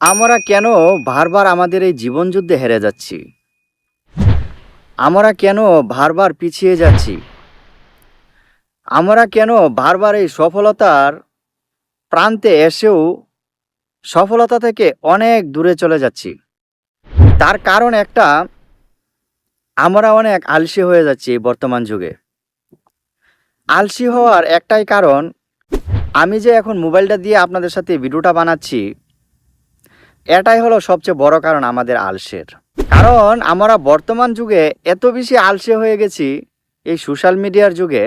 আমরা কেন বারবার আমাদের এই জীবনযুদ্ধে হেরে যাচ্ছি? আমরা কেন বারবার পিছিয়ে যাচ্ছি? আমরা কেন বারবার এই সফলতার প্রান্তে এসেও সফলতা থেকে অনেক দূরে চলে যাচ্ছি। তার কারণ একটা, আমরা অনেক আলসি হয়ে যাচ্ছি বর্তমান যুগে। আলসি হওয়ার একটাই কারণ, আমি যে এখন মোবাইলটা দিয়ে আপনাদের সাথে ভিডিওটা বানাচ্ছি এটাই হলো সবচেয়ে বড় কারণ আমাদের আলসের। কারণ আমরা বর্তমান যুগে এত বেশি আলসে হয়ে গেছি, এই সোশ্যাল মিডিয়ার যুগে,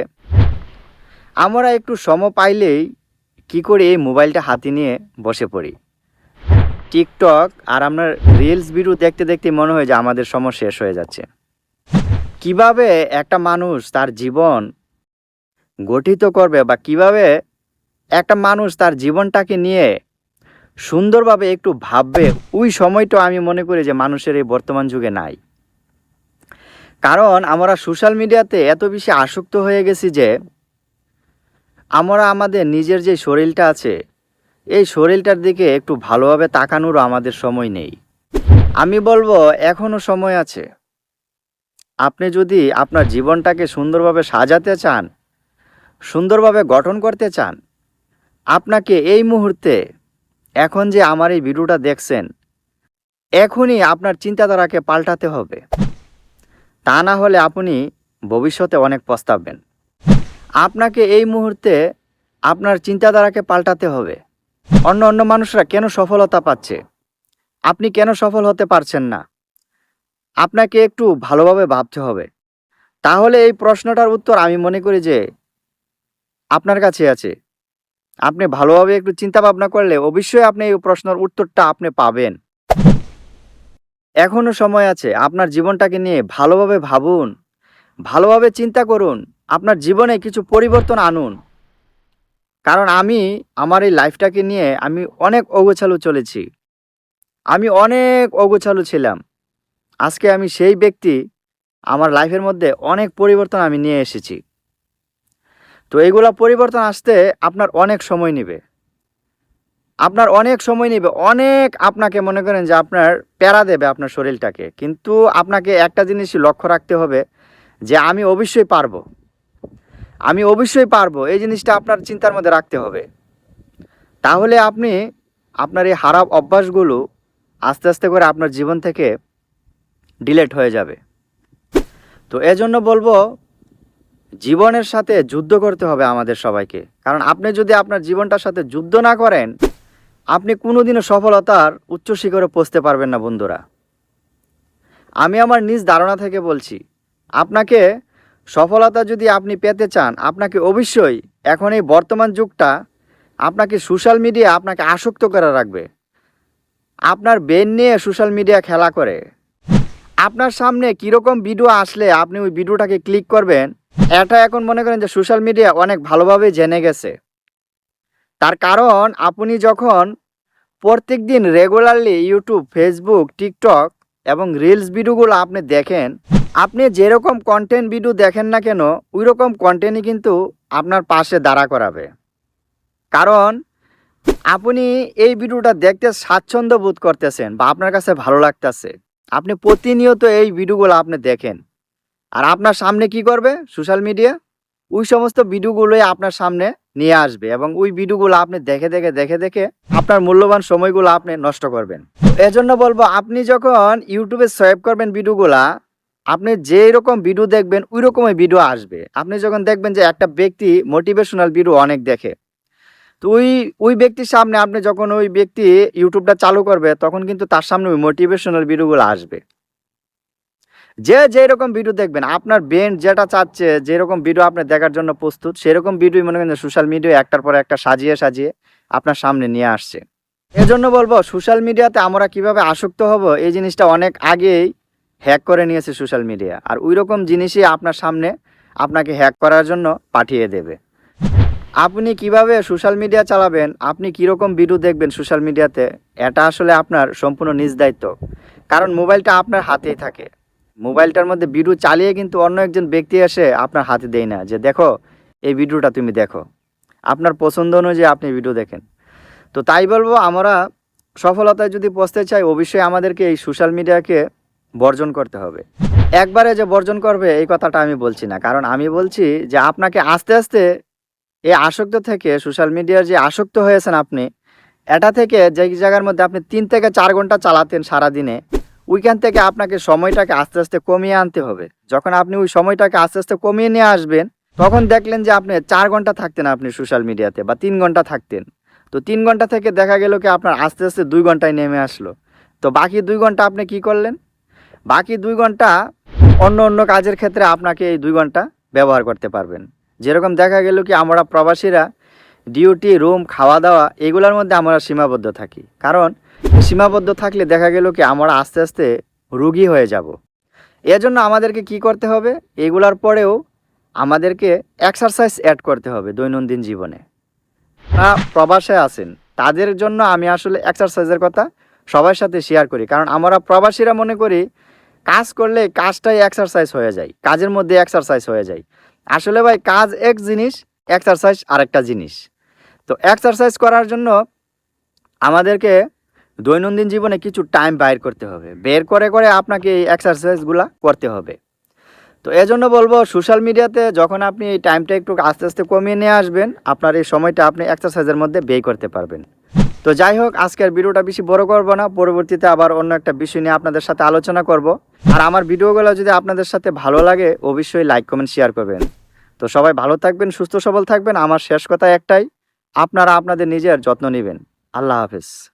আমরা একটু সম পাইলেই কি করি এই মোবাইলটা হাতে নিয়ে বসে পড়ি। টিকটক আর আপনার রিলস ভিডিও দেখতে দেখতে মনে হয় যে আমাদের সময় শেষ হয়ে যাচ্ছে। কীভাবে একটা মানুষ তার জীবন গঠিত করবে বা কীভাবে একটা মানুষ তার জীবনটাকে নিয়ে সুন্দরভাবে একটু ভাববে, ওই সময়টা আমি মনে করি যে মানুষের এই বর্তমান যুগে নাই। কারণ আমরা সোশ্যাল মিডিয়াতে এত বেশি আসক্ত হয়ে গেছি যে, আমরা আমাদের নিজের যে শরীরটা আছে, এই শরীরটার দিকে একটু ভালোভাবে তাকানোরও আমাদের সময় নেই। আমি বলব এখনও সময় আছে। আপনি যদি আপনার জীবনটাকে সুন্দরভাবে সাজাতে চান, সুন্দরভাবে গঠন করতে চান, আপনাকে এই মুহূর্তে এখন যে আমার এই ভিডিওটা দেখছেন, এখনই আপনার চিন্তাধারাকে পাল্টাতে হবে। তা না হলে আপনি ভবিষ্যতে অনেক পস্তাবেন। আপনাকে এই মুহূর্তে আপনার চিন্তাধারাকে পাল্টাতে হবে। অন্য অন্য মানুষরা কেন সফলতা পাচ্ছে? আপনি কেন সফল হতে পারছেন না? আপনাকে একটু ভালোভাবে ভাবতে হবে। তাহলে এই প্রশ্নটার উত্তর আমি মনে করি যে আপনার কাছে আছে। আপনি ভালোভাবে একটু চিন্তা ভাবনা করলে অবশ্যই আপনি এই প্রশ্নের উত্তরটা আপনি পাবেন। এখনও সময় আছে, আপনার জীবনটাকে নিয়ে ভালোভাবে ভাবুন, ভালোভাবে চিন্তা করুন, আপনার জীবনে কিছু পরিবর্তন আনুন। কারণ আমি, আমার এই লাইফটাকে নিয়ে আমি অনেক অগোছালো চলেছি। আমি অনেক অগোছালো ছিলাম। আজকে আমি সেই ব্যক্তি, আমার লাইফের মধ্যে অনেক পরিবর্তন আমি নিয়ে এসেছি। তো এইগুলা পরিবর্তন আসতে আপনার অনেক সময় নেবে। আপনার অনেক সময় নেবে, অনেক আপনাকে মনে করেন যে আপনার প্যারা দেবে আপনার শরীরটাকে। কিন্তু আপনাকে একটা জিনিসই লক্ষ্য রাখতে হবে যে আমি অবশ্যই পারব। আমি অবশ্যই পারব, এই জিনিসটা আপনার চিন্তার মধ্যে রাখতে হবে। তাহলে আপনি আপনার এই খারাপ অভ্যাসগুলো আস্তে আস্তে করে আপনার জীবন থেকে ডিলেট হয়ে যাবে। তো এজন্য বলব জীবনের সাথে যুদ্ধ করতে হবে আমাদের সবাইকে। কারণ আপনি যদি আপনার জীবনটার সাথে যুদ্ধ না করেন, আপনি কোনোদিনও সফলতার উচ্চ শিখরে পৌঁছতে পারবেন না, বন্ধুরা। আমি আমার নিজ ধারণা থেকে বলছি, আপনাকে সফলতা যদি আপনি পেতে চান, আপনাকে অবশ্যই এখন এই বর্তমান যুগটা আপনাকে সোশ্যাল মিডিয়া আপনাকে আসক্ত করে রাখবে। আপনার বেন নিয়ে সোশ্যাল মিডিয়া খেলা করে। আপনার সামনে কীরকম ভিডিও আসলে আপনি ওই ভিডিওটাকে ক্লিক করবেন এটা এখন মনে করেন যে সোশ্যাল মিডিয়া অনেক ভালোভাবে জেনে গেছে। তার কারণ, আপনি যখন প্রত্যেক দিন রেগুলারলি ইউটিউব ফেসবুক টিকটক এবং রিলস ভিডিওগুলো আপনি দেখেন, আপনি যেরকম কন্টেন্ট ভিডিও দেখেন না কেন ওই রকম কন্টেন্টই কিন্তু আপনার পাশে দাঁড়া করাবে। কারণ, আপনি এই ভিডিওটা দেখতে স্বাচ্ছন্দ্য বোধ করতেছেন বা আপনার কাছে ভালো লাগতেছে। আপনি প্রতিনিয়ত এই ভিডিওগুলো আপনি দেখেন। আর আপনার সামনে কি করবে? সোশ্যাল মিডিয়া ওই সমস্ত ভিডিওগুলোই আপনার সামনে নিয়ে আসবে এবং ওই ভিডিওগুলো আপনি দেখে দেখে দেখে দেখে আপনার মূল্যবান সময়গুলো আপনি নষ্ট করবেন। এজন্য বলব, আপনি যখন ইউটিউবে সোয়েব করবেন ভিডিওগুলা, আপনি যেই রকম ভিডিও দেখবেন, ওই রকমই ভিডিও আসবে। আপনি যখন দেখবেন যে একটা ব্যক্তি মোটিভেশনাল ভিডিও অনেক দেখে, তো ওই ওই ব্যক্তির সামনে আপনি যখন ওই ব্যক্তি ইউটিউবটা চালু করবে, তখন কিন্তু তার সামনে ওই মোটিভেশনাল ভিডিওগুলো আসবে। যে যেরকম ভিডিও দেখবেন, আপনার ব্রেন যেটা চাচ্ছে, যেরকম ভিডিও আপনি দেখার জন্য প্রস্তুত, সেরকম ভিডিও মনে করেন সোশ্যাল মিডিয়া একটার পর একটা সাজিয়ে সাজিয়ে আপনার সামনে নিয়ে আসছে। এজন্য বলব সোশ্যাল মিডিয়াতে আমরা কীভাবে আসক্ত হব, এই জিনিসটা অনেক আগেই হ্যাক করে নিয়েছে সোশ্যাল মিডিয়া আর ওই রকম জিনিসই আপনার সামনে আপনাকে হ্যাক করার জন্য পাঠিয়ে দেবে। আপনি কীভাবে সোশ্যাল মিডিয়া চালাবেন, আপনি কীরকম ভিডিও দেখবেন সোশ্যাল মিডিয়াতে এটা আসলে আপনার সম্পূর্ণ নিজ দায়িত্ব। কারণ মোবাইলটা আপনার হাতেই থাকে। মোবাইলটার মধ্যে ভিডিও চালিয়ে কিন্তু অন্য একজন ব্যক্তি এসে আপনার হাতে দেয় না যে, দেখো, এই ভিডিওটা তুমি দেখো। আপনার পছন্দ অনুযায়ী আপনি ভিডিও দেখেন। তো তাই বলব, আমরা সফলতায় যদি পৌঁছতে চাই, অবশ্যই আমাদেরকে এই সোশ্যাল মিডিয়াকে বর্জন করতে হবে। একবারে যে বর্জন করবে, এই কথাটা আমি বলছি না। কারণ আমি বলছি যে, আপনাকে আস্তে আস্তে এই আসক্ত থেকে, সোশ্যাল মিডিয়ার যে আসক্ত হয়েছেন আপনি, এটা থেকে যে জায়গার মধ্যে আপনি তিন থেকে চার ঘণ্টা চালাতেন সারাদিনে ওইখান থেকে আপনাকে সময়টাকে আস্তে আস্তে কমিয়ে আনতে হবে। যখন আপনি ওই সময়টাকে আস্তে আস্তে কমিয়ে নিয়ে আসবেন, তখন দেখলেন যে আপনি চার ঘণ্টা থাকতেন আপনি সোশ্যাল মিডিয়াতে বা তিন ঘণ্টা থাকতেন। তো তিন ঘণ্টা থেকে দেখা গেল কি আপনার আস্তে আস্তে দুই ঘন্টায় নেমে আসলো। তো বাকি দুই ঘণ্টা আপনি কি করলেন? বাকি দুই ঘণ্টা অন্য অন্য কাজের ক্ষেত্রে আপনাকে এই দুই ঘণ্টা ব্যবহার করতে পারবেন। যেরকম দেখা গেল কি আমরা প্রবাসীরা ডিউটি রুম খাওয়া দাওয়া এগুলোর মধ্যে আমরা সীমাবদ্ধ থাকি। কারণ, সীমাবদ্ধ থাকলে দেখা গেল কি আমরা আস্তে আস্তে রুগী হয়ে যাব। এজন্য আমাদেরকে কি করতে হবে? এগুলার পরেও আমাদেরকে এক্সারসাইজ অ্যাড করতে হবে দৈনন্দিন জীবনে। যারা প্রবাসে আছেন, তাদের জন্য আমি আসলে এক্সারসাইজের কথা সবার সাথে শেয়ার করি। কারণ আমরা প্রবাসীরা মনে করি, কাজ করলে কাজটাই এক্সারসাইজ হয়ে যায়, কাজের মধ্যে এক্সারসাইজ হয়ে যায়। আসলে ভাই, কাজ এক জিনিস এক্সারসাইজ আরেকটা জিনিস। তো এক্সারসাইজ করার জন্য আমাদেরকে দৈনন্দিন জীবনে কিছু টাইম বাইর করতে হবে। বের করে করে আপনাকে এই এক্সারসাইজগুলো করতে হবে। তো এজন্য বলব সোশ্যাল মিডিয়াতে যখন আপনি এই টাইমটা একটু আস্তে আস্তে কমিয়ে নিয়ে আসবেন, আপনার এই সময়টা আপনি এক্সারসাইজের মধ্যে ব্যয় করতে পারবেন। তো যাই হোক, আজকের ভিডিওটা বেশি বড় করব না। পরবর্তীতে আবার অন্য একটা বিষয় নিয়ে আপনাদের সাথে আলোচনা করব। আর আমার ভিডিওগুলো যদি আপনাদের সাথে ভালো লাগে, অবশ্যই লাইক কমেন্ট শেয়ার করবেন। তো সবাই ভালো থাকবেন, সুস্থ সবল থাকবেন। আমার শেষ কথা একটাই, আপনারা আপনাদের নিজের যত্ন নেবেন। আল্লাহ হাফেজ।